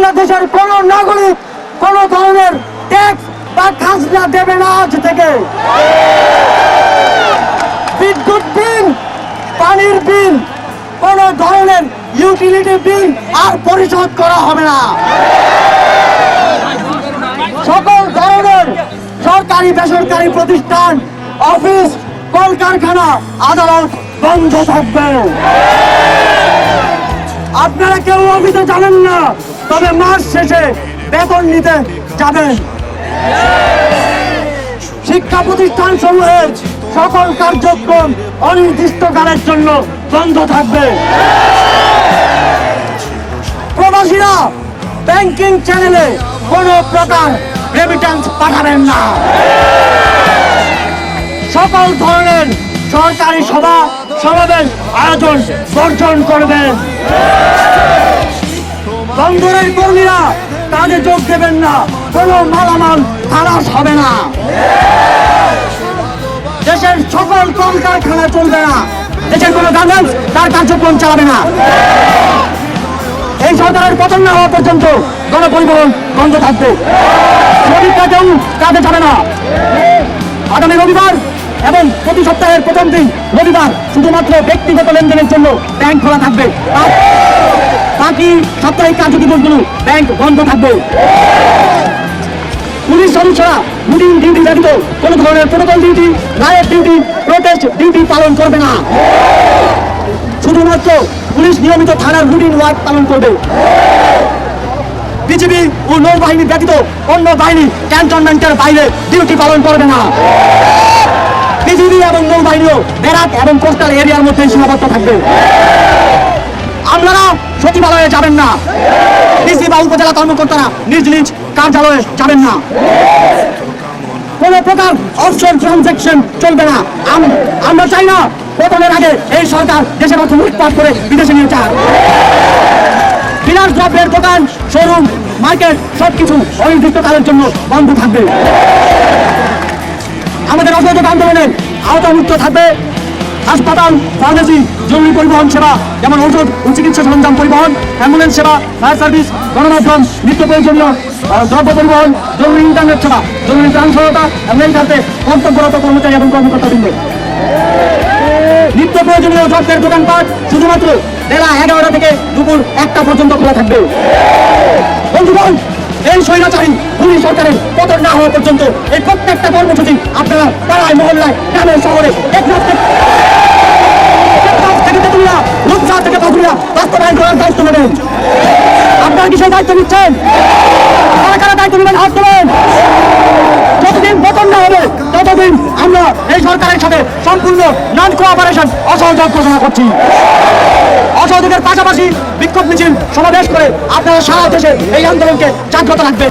বাংলাদেশের কোন নাগরিক কোন ধরনের ট্যাক্স বা খাজনা দেবে না আজ থেকে। বিদ্যুৎ বিল, পানির বিল, কোন ধরনের ইউটিলিটি বিল আর পরিশোধ করা হবে না। সকল ধরনের সরকারি বেসরকারি প্রতিষ্ঠান, অফিস, কলকারখানা, আদালত বন্ধ থাকবে। আপনারা কেউ অফিসে জানেন না তবে মাস শেষে বেতন নিতে যাবেন। শিক্ষা প্রতিষ্ঠান সমূহের সকল কার্যক্রম অনির্দিষ্টকালের জন্য বন্ধ থাকবে। প্রবাসীরা ব্যাংকিং চ্যানেলে কোনো প্রকার রেমিটেন্স পাঠাবেন না। সকল ধরনের সরকারি সভা, সমাবেশ, আয়োজন বর্জন করবেন। বন্দরের কর্মীরা কাজে যোগ দেবেন না। কোনো মালামাল খালাস হবে না। দেশের সকল কলকারখানা চলবে না। দেশের কোনো গার্মেন্টস তার কার্যক্রম চালাবে না। এই সরকারের পতন না হওয়া পর্যন্ত গণপরিবহন বন্ধ থাকবে। শ্রমিকরা কাজে যাবে না। আগামী রবিবার এবং প্রতি সপ্তাহের প্রথম দিন রবিবার শুধুমাত্র ব্যক্তিগত লেনদেনের জন্য ব্যাংক খোলা থাকবে। বাকি সাপ্তাহিক কার্যদিবসগুলো ব্যাংক বন্ধ থাকবে। পুলিশ সদস্যরা রুটিন ডিউটি ব্যতীত কোনো ধরনের প্রোটোকল ডিউটি, রায়ের ডিউটি, প্রোটেস্ট ডিউটি পালন করবে না। শুধুমাত্র পুলিশ নিয়মিত থানার রুটিন ওয়ার্ক পালন করবে। বিজিবি ও নৌবাহিনী ব্যতীত অন্য বাহিনী ক্যান্টনমেন্টের বাইরে ডিউটি পালন করবে না। বিজিবি এবং নৌবাহিনীও বেরাক এবং কোস্টাল এরিয়ার মধ্যে সীমাবদ্ধ থাকবে। যাবেন না। ডিসি বা উপজেলা কর্মকর্তারা নিজ নিজ কার্যালয়ে যাবেন না। কোন প্রকার অফশোর ট্রানজাকশন চলবে না। আমরা চাই না পতনের আগে এই সরকার দেশের অর্থ লুটপাট করে বিদেশে নিয়ে যাক। বিলাস দ্রব্যের দোকান শোরুম মার্কেট সবকিছু অনির্দিষ্টকালের জন্য বন্ধ থাকবে। আমাদের অসহযোগ আন্দোলনের আওতামুক্ত থাকবে। হাসপাতাল, ফার্মেসি, জরুরি পরিবহন সেবা, যেমন ঔষধ ও চিকিৎসা সরঞ্জাম পরিবহন, অ্যাম্বুলেন্স সেবা, ফায়ার সার্ভিস, গণমাধ্যম, নিত্য প্রয়োজনীয় দ্রব্য পরিবহন, জরুরি ইন্টারনেট সেবা, জরুরি ত্রাণ সহায়তা এবং খাতে কর্তব্যরত কর্মচারী এবং কর্মকর্তাবৃন্দ। নিত্য প্রয়োজনীয় দ্রব্যের দোকানপাট শুধুমাত্র বেলা এগারোটা থেকে দুপুর একটা পর্যন্ত খোলা থাকবে। বন্ধুগণ, এই স্বৈরাচারী পুলিশ সরকারের পতন না হওয়া পর্যন্ত এই প্রত্যেকটা কর্মসূচি আপনারা পাড়ায়, মহল্লায় গ্রামে শহরে বাস্তবায়ন করার দায়িত্ব নেবেন। আপনারা কি সেই দায়িত্ব নিচ্ছেন? কারা কারা দায়িত্ব নেবেন? হাত যতদিন না হবে, ততদিন আমরা এই সরকারের সাথে সম্পূর্ণ নন কোঅপারেশন অসহযোগ ঘোষণা করছি। অসহযোগের পাশাপাশি বিক্ষোভ মিছিল সমাবেশ করে আপনারা সারা দেশে এই আন্দোলনকে জাগ্রত রাখবেন।